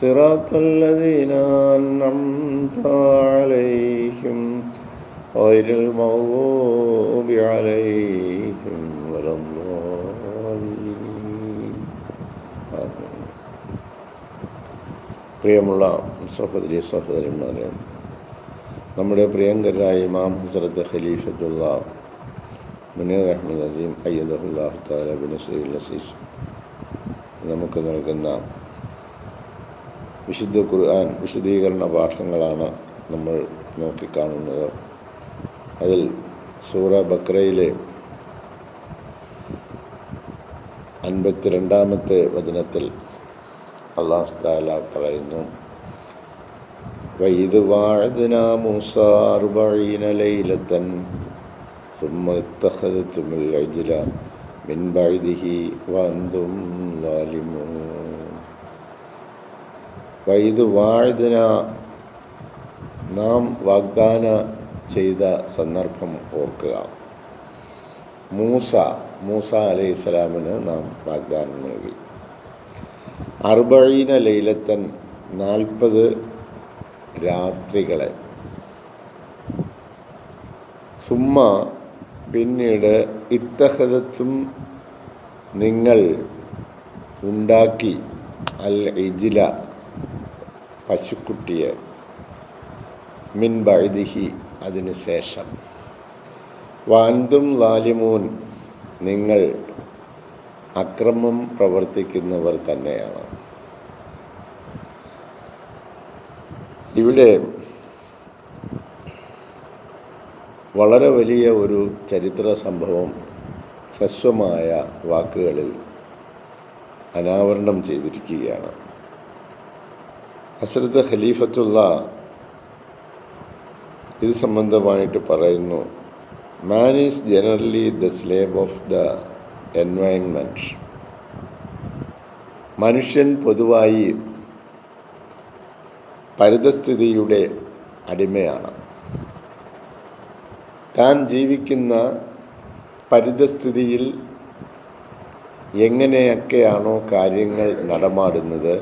صراط الذين أنعمت عليهم غير المغضوب عليهم ولا الضالين آمين. പ്രിയമുള്ള സഹോദരി സഹോദരന്മാരെ നമ്മുടെ പ്രിയങ്കരായ ഇമാം ഹസരത്ത് ഖലീഫത്തുള്ള മുനീർ അഹമ്മദ് അസീം അയ്യദുല്ലാഹു താല ബിൻ സയ്യിൽ അസീസ് നമുക്ക് നൽകുന്ന വിശുദ്ധ ഖുർആൻ വിശദീകരണ പാഠങ്ങളാണ് നമ്മൾ നോക്കിക്കാണുന്നത്. അതിൽ സൂറ ബക്രയിലെ അൻപത്തിരണ്ടാമത്തെ വചനത്തിൽ അള്ളാഹു താല പറയുന്നു വൈദ് വാഴദിന മൂസാറുബീന ലൈലത്തൻ സുമ്മത്തഖദ് തുമിൽ അജില മിൻ വന്തും ലാലിമൂൻ. വൈദ് വാഴ്ദിന നാം വാഗ്ദാന ചെയ്ത സന്ദർഭം ഓർക്കുക. മൂസ മൂസ അലൈഹി സ്വലാമിന് നാം വാഗ്ദാനം നൽകി. അർബഴീന ലൈലത്തൻ നാൽപ്പത് രാത്രികളെ. സുമ്മ പിന്നീട് ഇത്തഹദത്തും നിങ്ങൾ ഉണ്ടാക്കി അൽ ഇജില പശുക്കുട്ടിയെ മിൻ ബഴുതിഹി അതിനു ശേഷം. വാന്തും ലാലിമൂൻ നിങ്ങൾ അക്രമം പ്രവർത്തിക്കുന്നവർ തന്നെയാണ്. ഇവിടെ വളരെ വലിയ ഒരു ചരിത്ര സംഭവം ഹ്രസ്വമായ വാക്കുകളിൽ അനാവരണം ചെയ്തിരിക്കുകയാണ്. ഹസ്രത്ത് ഖലീഫത്തുള്ള ഇത് സംബന്ധമായിട്ട് പറയുന്നു. Man is generally the slave of the environment മനുഷ്യൻ പൊതുവായി പരിതസ്ഥിതിയുടെ അടിമയാണ്. താൻ ജീവിക്കുന്ന പരിതസ്ഥിതിയിൽ എങ്ങനെയൊക്കെയാണോ കാര്യങ്ങൾ നടമാടുന്നത്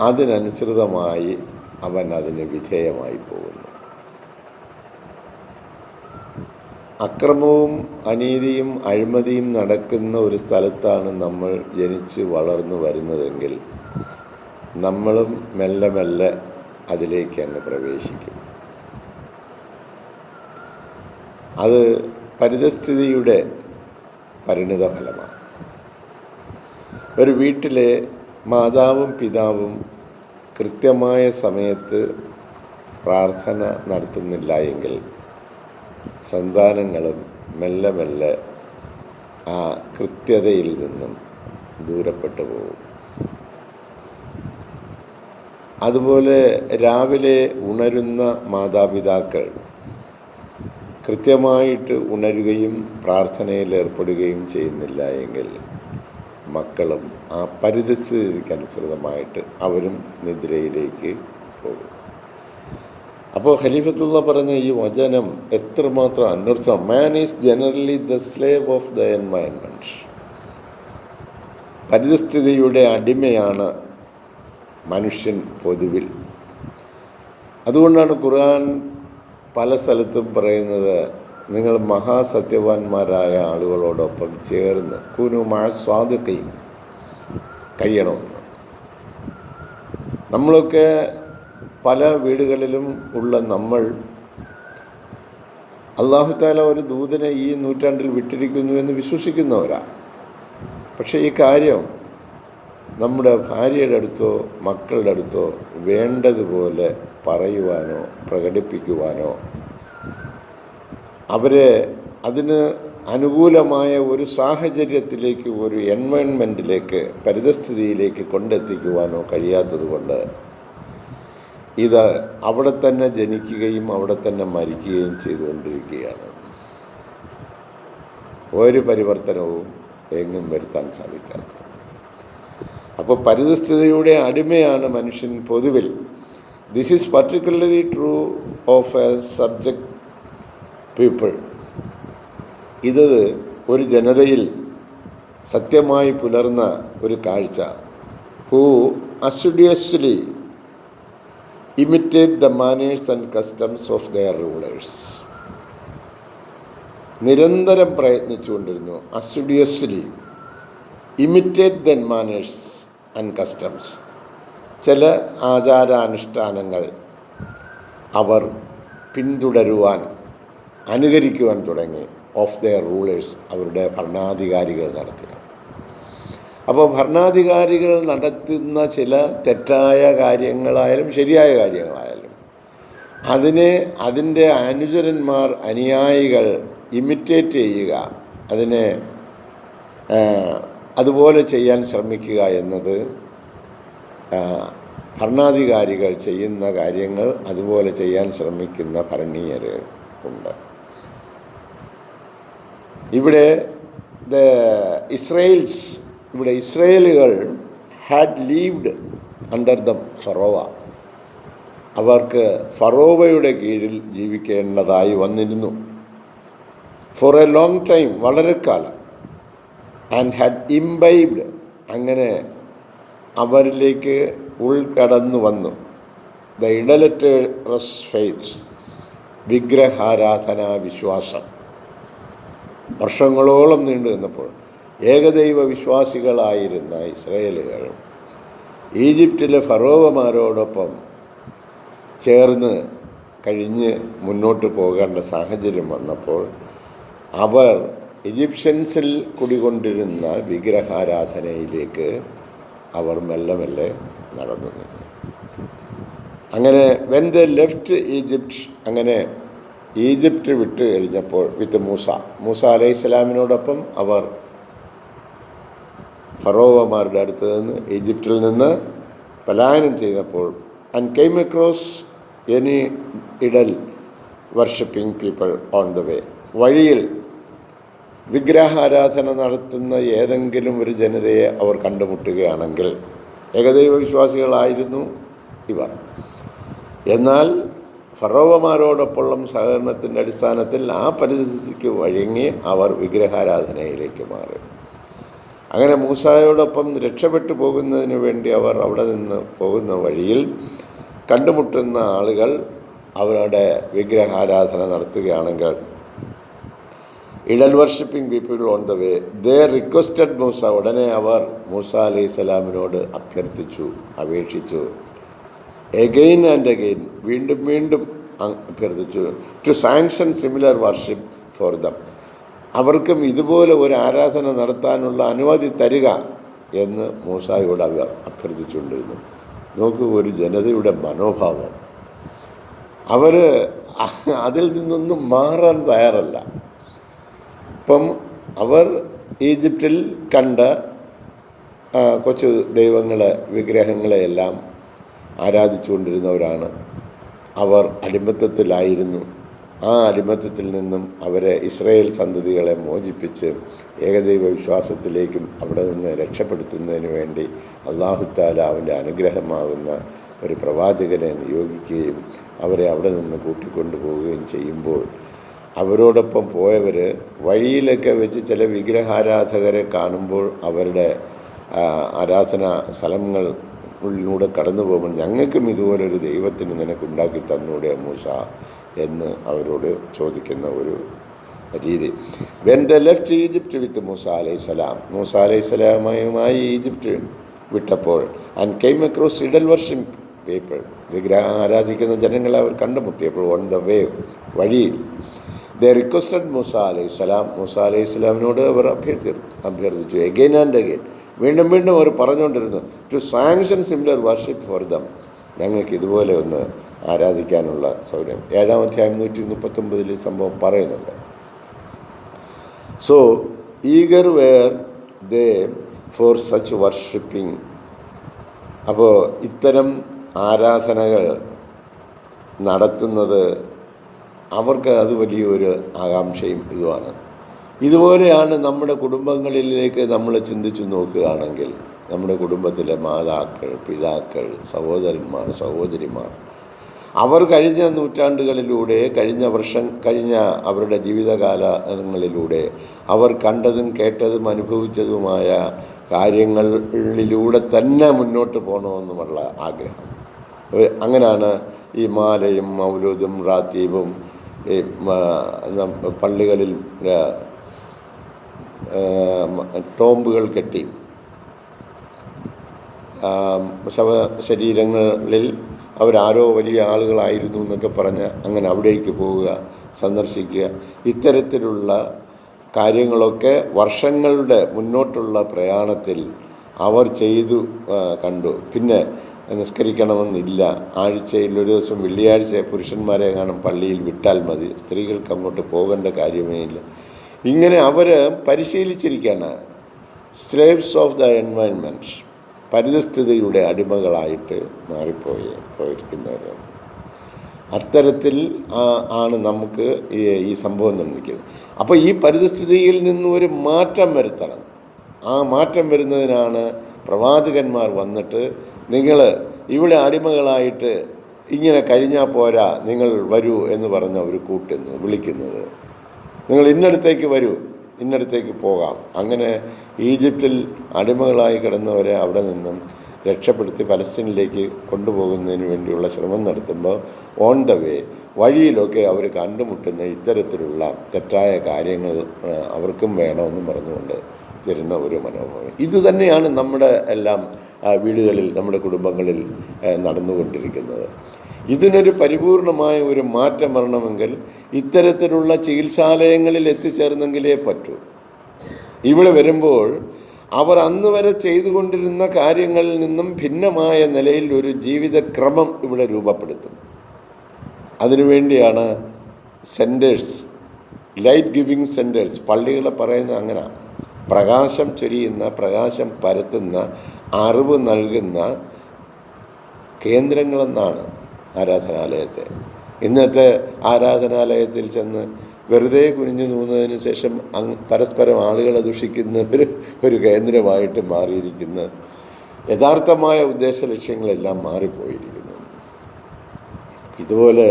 അതിനനുസൃതമായി അവൻ അതിന് വിധേയമായി പോകുന്നു. അക്രമവും അനീതിയും അഴിമതിയും നടക്കുന്ന ഒരു സ്ഥലത്താണ് നമ്മൾ ജനിച്ച് വളർന്നു വരുന്നതെങ്കിൽ നമ്മളും മെല്ലെ മെല്ലെ അതിലേക്ക് അങ്ങ് പ്രവേശിക്കും. അത് പരിതസ്ഥിതിയുടെ പരിണിത ഫലമാണ് ഒരു വീട്ടിലെ മാതാവും പിതാവും കൃത്യമായ സമയത്ത് പ്രാർത്ഥന നടത്തുന്നില്ല എങ്കിൽ സന്താനങ്ങളും മെല്ലെ മെല്ലെ ആ കൃത്യതയിൽ നിന്നും ദൂരപ്പെട്ടു പോകും. അതുപോലെ രാവിലെ ഉണരുന്ന മാതാപിതാക്കൾ കൃത്യമായിട്ട് ഉണരുകയും പ്രാർത്ഥനയിൽ ഏർപ്പെടുകയും ചെയ്യുന്നില്ല എങ്കിൽ മക്കളും ആ പരിതസ്ഥിതിക്കനുസൃതമായിട്ട് അവരും നിദ്രയിലേക്ക് പോകും. അപ്പോൾ ഖലീഫത്തുള്ള പറഞ്ഞ ഈ വചനം എത്രമാത്രം അനർത്ഥം man is generally the slave of the environment പരിതസ്ഥിതിയുടെ അടിമയാണ് മനുഷ്യൻ പൊതുവിൽ. അതുകൊണ്ടാണ് ഖുർആൻ പല സ്ഥലത്തും പറയുന്നത് നിങ്ങൾ മഹാസത്യവാന്മാരായ ആളുകളോടൊപ്പം ചേർന്ന് കുനു മഴ സ്വാധുക്കയും കഴിയണമെന്ന്. നമ്മളൊക്കെ പല വീടുകളിലും ഉള്ള നമ്മൾ അള്ളാഹുത്താല ഒരു ദൂതനെ ഈ നൂറ്റാണ്ടിൽ വിട്ടിരിക്കുന്നു എന്ന് വിശ്വസിക്കുന്നവരാ. പക്ഷേ ഈ കാര്യം നമ്മുടെ ഭാര്യയുടെ അടുത്തോ മക്കളുടെ അടുത്തോ വേണ്ടതുപോലെ പറയുവാനോ പ്രകടിപ്പിക്കുവാനോ അവരെ അതിന് അനുകൂലമായ ഒരു സാഹചര്യത്തിലേക്ക് ഒരു എൻവയൺമെന്റിലേക്ക് പരിതസ്ഥിതിയിലേക്ക് കൊണ്ടെത്തിക്കുവാനോ കഴിയാത്തത് കൊണ്ട് ഇത് അവിടെ തന്നെ ജനിക്കുകയും അവിടെ തന്നെ മരിക്കുകയും ചെയ്തുകൊണ്ടിരിക്കുകയാണ്. ഒരു പരിവർത്തനവും എങ്ങും വരുത്താൻ സാധിക്കാത്ത. അപ്പോൾ പരിതസ്ഥിതിയുടെ അടിമയാണ് മനുഷ്യൻ പൊതുവിൽ. This is particularly true of a subject people ഇത് ഒരു ജനതയിൽ സത്യമായി പുലർന്ന ഒരു കാഴ്ച. Who assiduously imitate the manners and customs of their rulers നിരന്തരം പ്രയത്നിച്ചുകൊണ്ടിരുന്നു. Assiduously imitate then manners and customs ചില ആചാരാനുഷ്ഠാനങ്ങൾ അവർ പിന്തുടരുവാൻ അനുകരിക്കുവാൻ തുടങ്ങി. ഓഫ് ദെയർ റൂളേഴ്സ് അവരുടെ ഭരണാധികാരികൾ നടത്തി. അപ്പോൾ ഭരണാധികാരികൾ നടത്തുന്ന ചില തെറ്റായ കാര്യങ്ങളായാലും ശരിയായ കാര്യങ്ങളായാലും അതിനെ അതിന്റെ അനുചരന്മാർ അനുയായികൾ ഇമിറ്റേറ്റ് ചെയ്യുക അതിനെ അതുപോലെ ചെയ്യാൻ ശ്രമിക്കുക എന്നത് ഭരണാധികാരികൾ ചെയ്യുന്ന കാര്യങ്ങൾ അതുപോലെ ചെയ്യാൻ ശ്രമിക്കുന്ന ഭരണീയർ ഉണ്ട്. ഇവിടെ ദ ഇസ്രയേൽസ് ഇവിടെ ഇസ്രയേലുകൾ had lived under the Pharaoh. അവർക്ക് ഫറോവയുടെ കീഴിൽ ജീവിക്കേണ്ടതായി വന്നിരുന്നു. ഫോർ എ ലോങ് ടൈം വളരെ കാലം. ആൻഡ് ഹാഡ് ഇംബൈബ്ഡ് അങ്ങനെ അവരിലേക്ക് ഉൾക്കടന്നു വന്നു. ദ ഇഡലറ്ററസ് ഫെയ്റ്റ്സ് വിഗ്രഹാരാധനാ വിശ്വാസം. വർഷങ്ങളോളം നീണ്ടു നിന്നപ്പോൾ ഏകദൈവ വിശ്വാസികളായിരുന്ന ഇസ്രയേലുകൾ ഈജിപ്തിലെ ഫറോവമാരോടൊപ്പം ചേർന്ന് കഴിഞ്ഞ് മുന്നോട്ട് പോകേണ്ട സാഹചര്യം വന്നപ്പോൾ അവർ ഈജിപ്ഷ്യൻസിൽ കുടികൊണ്ടിരുന്ന വിഗ്രഹാരാധനയിലേക്ക് അവർ മെല്ലെ മെല്ലെ നടന്നു. അങ്ങനെ വെൻ ദ ലെഫ്റ്റ് ഈജിപ്റ്റ് അങ്ങനെ ഈജിപ്റ്റ് വിട്ട് കഴിഞ്ഞപ്പോൾ വിത്ത് മൂസ. മൂസ അലൈഹി സ്വലാമിനോടൊപ്പം അവർ ഫറോവമാരുടെ അടുത്ത് നിന്ന് ഈജിപ്തിൽ നിന്ന് പലായനം ചെയ്തപ്പോൾ and came across any idol worshipping people on the way വഴിയിൽ വിഗ്രഹാരാധന നടത്തുന്ന ഏതെങ്കിലും ഒരു ജനതയെ അവർ കണ്ടുമുട്ടുകയാണെങ്കിൽ ഏകദൈവ വിശ്വാസികളായിരുന്നു ഇവർ. എന്നാൽ ഫറോവമാരോടൊപ്പമുള്ള സഹകരണത്തിന്റെ അടിസ്ഥാനത്തിൽ ആ പരിസ്ഥിതിക്ക് വഴങ്ങി അവർ വിഗ്രഹാരാധനയിലേക്ക് മാറി. അങ്ങനെ മൂസായോടൊപ്പം രക്ഷപ്പെട്ടു പോകുന്നതിന് വേണ്ടി അവർ അവിടെ നിന്ന് പോകുന്ന വഴിയിൽ കണ്ടുമുട്ടുന്ന ആളുകൾ അവരുടെ വിഗ്രഹാരാധന നടത്തുകയാണെങ്കിൽ idol worshipping people on the way they requested Musa ഉടനെ അവർ മൂസ അലൈഹി സ്വലാമിനോട് അഭ്യർത്ഥിച്ചു അപേക്ഷിച്ചു. എഗെയിൻ ആൻഡ് എഗെയിൻ വീണ്ടും വീണ്ടും അഭ്യർത്ഥിച്ചു. To sanction similar worship for them അവർക്കും ഇതുപോലെ ഒരു ആരാധന നടത്താനുള്ള അനുമതി തരിക എന്ന് മൂസായോട് അവർ അഭ്യർത്ഥിച്ചുകൊണ്ടിരുന്നു. നോക്കൂ ഒരു ജനതയുടെ മനോഭാവം. അവർ അതിൽ നിന്നൊന്നും മാറാൻ തയ്യാറല്ല. ഇപ്പം അവർ ഈജിപ്തിൽ കണ്ട കൊച്ചു ദൈവങ്ങളെ വിഗ്രഹങ്ങളെയെല്ലാം ആരാധിച്ചുകൊണ്ടിരുന്നവരാണ്. അവർ അടിമത്തത്തിലായിരുന്നു. ആ അടിമത്തത്തിൽ നിന്നും അവരെ ഇസ്രയേൽ സന്തതികളെ മോചിപ്പിച്ച് ഏകദൈവ വിശ്വാസത്തിലേക്കും അവിടെ നിന്ന് രക്ഷപ്പെടുത്തുന്നതിന് വേണ്ടി അള്ളാഹുത്താല അവന്റെ അനുഗ്രഹമാകുന്ന ഒരു പ്രവാചകനെ നിയോഗിക്കുകയും അവരെ അവിടെ നിന്ന് കൂട്ടിക്കൊണ്ടുപോവുകയും ചെയ്യുമ്പോൾ അവരോടൊപ്പം പോയവർ വഴിയിലൊക്കെ വെച്ച് ചില വിഗ്രഹാരാധകരെ കാണുമ്പോൾ അവരുടെ ആരാധന സ്ഥലങ്ങൾ ഉള്ളിലൂടെ കടന്നു പോകുമ്പോൾ ഞങ്ങൾക്കും ഇതുപോലൊരു ദൈവത്തിന് നിനക്കുണ്ടാക്കി തന്നൂടെ മൂസ എന്ന് അവരോട് ചോദിക്കുന്ന ഒരു രീതി. When the left Egypt with Musa അലൈഹി സ്വലാം മൂസ അലൈഹി സ്വലാമയുമായി Egypt വിട്ടപ്പോൾ and came across idol worship people വിഗ്രഹം ആരാധിക്കുന്ന ജനങ്ങളെ അവർ കണ്ടുമുട്ടിയപ്പോൾ ഓൺ ദ വേ വഴിയിൽ ദ റിക്വസ്റ്റഡ് മൂസ അലൈഹി സ്വലാം മൂസ അലൈഹി സ്വലാമിനോട് അവർ അഭ്യർത്ഥി അഭ്യർത്ഥിച്ചു എഗെയിൻ ആൻഡ് അഗെയിൻ വീണ്ടും വീണ്ടും അവർ പറഞ്ഞുകൊണ്ടിരുന്നു to sanction similar worship for them ഞങ്ങൾക്ക് ഇതുപോലെ ഒന്ന് ആരാധിക്കാനുള്ള സൗകര്യം. ഏഴാം അധ്യായം നൂറ്റി മുപ്പത്തൊമ്പതിൽ സംഭവം പറയുന്നുണ്ട്. So eager were they for such worshipping അപ്പോൾ ഇത്തരം ആരാധനകൾ നടത്തുന്നത് അവർക്ക് അത് വലിയൊരു ആകാംക്ഷയും ഇതുമാണ്. ഇതുപോലെയാണ് നമ്മുടെ കുടുംബങ്ങളിലേക്ക് നമ്മൾ ചിന്തിച്ചു നോക്കുകയാണെങ്കിൽ നമ്മുടെ കുടുംബത്തിലെ മാതാക്കൾ പിതാക്കൾ സഹോദരന്മാർ സഹോദരിമാർ അവർ കഴിഞ്ഞ നൂറ്റാണ്ടുകളിലൂടെ കഴിഞ്ഞ വർഷം കഴിഞ്ഞ അവരുടെ ജീവിതകാലങ്ങളിലൂടെ അവർ കണ്ടതും കേട്ടതും അനുഭവിച്ചതുമായ കാര്യങ്ങളിലൂടെ തന്നെ മുന്നോട്ട് പോകണമെന്നുമുള്ള ആഗ്രഹം. അങ്ങനെയാണ് ഈ മാലയും മൗലൂദും റാത്തീബും ഈ പള്ളികളിൽ ടോമ്പുകൾ കെട്ടി. ശവ ശരീരങ്ങളിൽ അവരാരോ വലിയ ആളുകളായിരുന്നു എന്നൊക്കെ പറഞ്ഞ് അങ്ങനെ അവിടേക്ക് പോവുക സന്ദർശിക്കുക. ഇത്തരത്തിലുള്ള കാര്യങ്ങളൊക്കെ വർഷങ്ങളുടെ മുന്നോട്ടുള്ള പ്രയാണത്തിൽ അവർ ചെയ്തു കണ്ടു. പിന്നെ നിസ്കരിക്കണമെന്നില്ല. ആഴ്ചയിൽ ഒരു ദിവസം വെള്ളിയാഴ്ച പുരുഷന്മാരെ കാണും പള്ളിയിൽ വിട്ടാൽ മതി. സ്ത്രീകൾക്ക് അങ്ങോട്ട് പോകേണ്ട കാര്യമേ ഇല്ല. ഇങ്ങനെ അവർ പരിശീലിച്ചിരിക്കുകയാണ് സ്ലേവ്സ് ഓഫ് ദ എൻവയൺമെന്റ് പരിതസ്ഥിതിയുടെ അടിമകളായിട്ട് മാറിപ്പോയി പോയിരിക്കുന്നവരാണ് അത്തരത്തിൽ ആണ് നമുക്ക് ഈ സംഭവം നിർമ്മിക്കുന്നത്. അപ്പോൾ ഈ പരിതസ്ഥിതിയിൽ നിന്നും ഒരു മാറ്റം വരുത്തണം. ആ മാറ്റം വരുന്നതിനാണ് പ്രവാചകന്മാർ വന്നിട്ട് നിങ്ങൾ ഇവിടെ അടിമകളായിട്ട് ഇങ്ങനെ കഴിഞ്ഞാൽ പോരാ നിങ്ങൾ വരൂ എന്ന് പറഞ്ഞ് അവർ കൂട്ടുന്നു വിളിക്കുന്നത്. നിങ്ങൾ ഇന്നടത്തേക്ക് വരൂ ഇന്നടത്തേക്ക് പോകാം. അങ്ങനെ ഈജിപ്തിൽ അടിമകളായി കിടന്നവരെ അവിടെ നിന്നും രക്ഷപ്പെടുത്തി പലസ്തീനിലേക്ക് കൊണ്ടുപോകുന്നതിന് വേണ്ടിയുള്ള ശ്രമം നടത്തുമ്പോൾ ഓൺ ദ വേ വഴിയിലൊക്കെ അവർ കണ്ടുമുട്ടുന്ന ഇത്തരത്തിലുള്ള തെറ്റായ കാര്യങ്ങൾ അവർക്കും വേണമെന്ന് പറഞ്ഞുകൊണ്ട് തരുന്ന ഒരു മനോഭാവം. ഇതുതന്നെയാണ് നമ്മുടെ എല്ലാം വീടുകളിൽ നമ്മുടെ കുടുംബങ്ങളിൽ നടന്നുകൊണ്ടിരിക്കുന്നത്. ഇതിനൊരു പരിപൂർണമായ ഒരു മാറ്റം വരണമെങ്കിൽ ഇത്തരത്തിലുള്ള ചികിത്സാലയങ്ങളിൽ എത്തിച്ചേർന്നെങ്കിലേ പറ്റൂ. ഇവിടെ വരുമ്പോൾ അവർ അന്ന് വരെ ചെയ്തുകൊണ്ടിരുന്ന കാര്യങ്ങളിൽ നിന്നും ഭിന്നമായ നിലയിൽ ഒരു ജീവിതക്രമം ഇവിടെ രൂപപ്പെടുത്തും. അതിനുവേണ്ടിയാണ് സെന്റേഴ്സ് ലൈറ്റ് ഗിവിങ് സെന്റേഴ്സ് പള്ളികളെ പറയുന്നത് അങ്ങനെ പ്രകാശം ചൊരിയുന്ന പ്രകാശം പരത്തുന്ന അറിവ് നൽകുന്ന കേന്ദ്രങ്ങളെന്നാണ്. ആരാധനാലയത്തെ. ഇന്നത്തെ ആരാധനാലയത്തിൽ ചെന്ന് വെറുതെ കുനിഞ്ഞു നൂന്നതിന് ശേഷം പരസ്പരം ആളുകളെ ദുഷിക്കുന്ന ഒരു ഒരു കേന്ദ്രമായിട്ട് മാറിയിരിക്കുന്ന യഥാർത്ഥമായ ഉദ്ദേശ ലക്ഷ്യങ്ങളെല്ലാം മാറിപ്പോയിരിക്കുന്നു. ഇതുപോലെ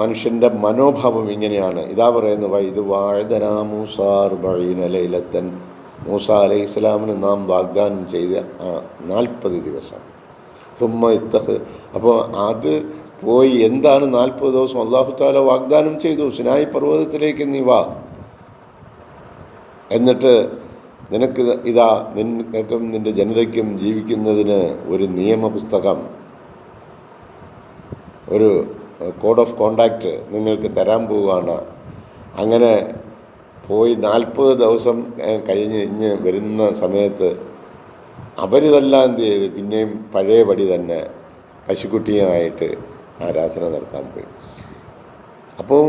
മനുഷ്യന്റെ മനോഭാവം ഇങ്ങനെയാണ്. ഇതാ പറയുന്നു വൈദു വാഴതനാ മൂസാർ ബഴീനലയിലത്തൻ മൂസ അലൈഹി ഇസ്ലാമിന് നാം വാഗ്ദാനം ചെയ്ത നാൽപ്പത് ദിവസം. സുമ്മ ഇത്തഹ് അപ്പോൾ അത് പോയി എന്താണ് നാൽപ്പത് ദിവസം അള്ളാഹു താല വാഗ്ദാനം ചെയ്തു? സിനായി പർവതത്തിലേക്ക് നീ വാ. എന്നിട്ട് നിനക്ക് ഇതാ നിനക്കും നിന്റെ ജനതയ്ക്കും ജീവിക്കുന്നതിന് ഒരു നിയമപുസ്തകം ഒരു കോഡ് ഓഫ് കോണ്ടാക്റ്റ് നിങ്ങൾക്ക് തരാൻ പോവുകയാണ്. അങ്ങനെ പോയി നാൽപ്പത് ദിവസം കഴിഞ്ഞ് ഇഞ്ഞ് വരുന്ന സമയത്ത് അവരിതെല്ലാം എന്ത് ചെയ്ത് പിന്നെയും പഴയപടി തന്നെ പശുക്കുട്ടിയുമായിട്ട് ആരാധന നടത്താൻ പോയി. അപ്പോൾ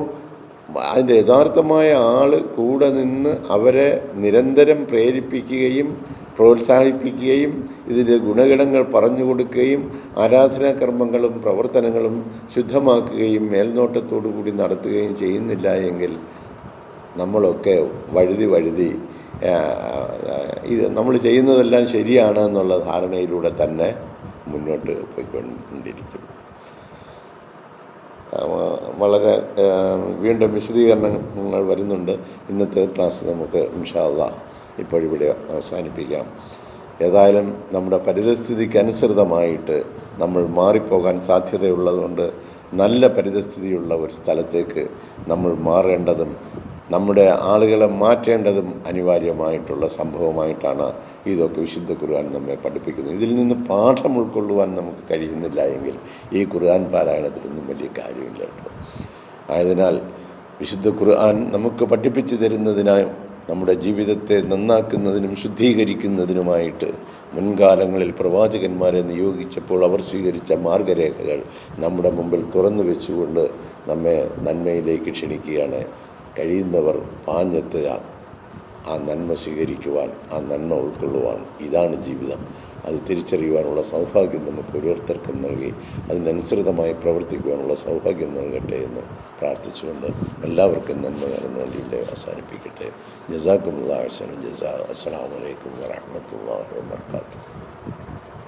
അതിന്റെ യഥാർത്ഥമായ ആൾ കൂടെ നിന്ന് അവരെ നിരന്തരം പ്രേരിപ്പിക്കുകയും പ്രോത്സാഹിപ്പിക്കുകയും ഇതിന്റെ ഗുണഗണങ്ങൾ പറഞ്ഞു കൊടുക്കുകയും ആരാധനാകർമ്മങ്ങളും പ്രവർത്തനങ്ങളും ശുദ്ധമാക്കുകയും മേൽനോട്ടത്തോടു കൂടി നടത്തുകയും ചെയ്യുന്നില്ല എങ്കിൽ നമ്മളൊക്കെ വഴുതി വഴുതി ഇത് നമ്മൾ ചെയ്യുന്നതെല്ലാം ശരിയാണ് എന്നുള്ള ധാരണയിലൂടെ തന്നെ മുന്നോട്ട് പോയിക്കൊണ്ടിരിക്കും. വളരെ വീണ്ടും വിശദീകരണങ്ങൾ വരുന്നുണ്ട്. ഇന്നത്തെ ക്ലാസ് നമുക്ക് ഇൻഷാല്ല ഇപ്പോഴിവിടെ അവസാനിപ്പിക്കാം. ഏതായാലും നമ്മുടെ പരിതസ്ഥിതിക്കനുസൃതമായിട്ട് നമ്മൾ മാറിപ്പോകാൻ സാധ്യതയുള്ളതുകൊണ്ട് നല്ല പരിതസ്ഥിതിയുള്ള ഒരു സ്ഥലത്തേക്ക് നമ്മൾ മാറേണ്ടതും നമ്മുടെ ആളുകളെ മാറ്റേണ്ടതും അനിവാര്യമായിട്ടുള്ള സംഭവമായിട്ടാണ് ഇതൊക്കെ വിശുദ്ധ ഖുർആൻ നമ്മെ പഠിപ്പിക്കുന്നത്. ഇതിൽ നിന്ന് പാഠം ഉൾക്കൊള്ളുവാൻ നമുക്ക് കഴിയുന്നില്ല എങ്കിൽ ഈ ഖുർആൻ പാരായണത്തിലൊന്നും വലിയ കാര്യമില്ല കേട്ടോ. ആയതിനാൽ വിശുദ്ധ ഖുർആൻ നമുക്ക് പഠിപ്പിച്ചു തരുന്നതിനായും നമ്മുടെ ജീവിതത്തെ നന്നാക്കുന്നതിനും ശുദ്ധീകരിക്കുന്നതിനുമായിട്ട് മുൻകാലങ്ങളിൽ പ്രവാചകന്മാരെ നിയോഗിച്ചപ്പോൾ അവർ സ്വീകരിച്ച മാർഗരേഖകൾ നമ്മുടെ മുമ്പിൽ തുറന്നു വെച്ചുകൊണ്ട് നമ്മെ നന്മയിലേക്ക് ക്ഷണിക്കുകയാണ് കഴിയുന്നവർ പാഞ്ഞെത്തുക ആ നന്മ സ്വീകരിക്കുവാൻ ആ നന്മ ഉൾക്കൊള്ളുവാൻ ഇതാണ് ജീവിതം. അത് തിരിച്ചറിയുവാനുള്ള സൗഭാഗ്യം നമുക്ക് ഓരോരുത്തർക്കും നൽകി അതിനനുസൃതമായി പ്രവർത്തിക്കുവാനുള്ള സൗഭാഗ്യം നൽകട്ടെ എന്ന് പ്രാർത്ഥിച്ചുകൊണ്ട് എല്ലാവർക്കും നന്മ നേർന്നുകൊണ്ട് ഇവിടെ അവസാനിപ്പിക്കട്ടെ. ജസാക്കുമുള്ള ജസാ അസ്സാം വലൈക്കും വാഹമത്തല്ലാ വാത്തു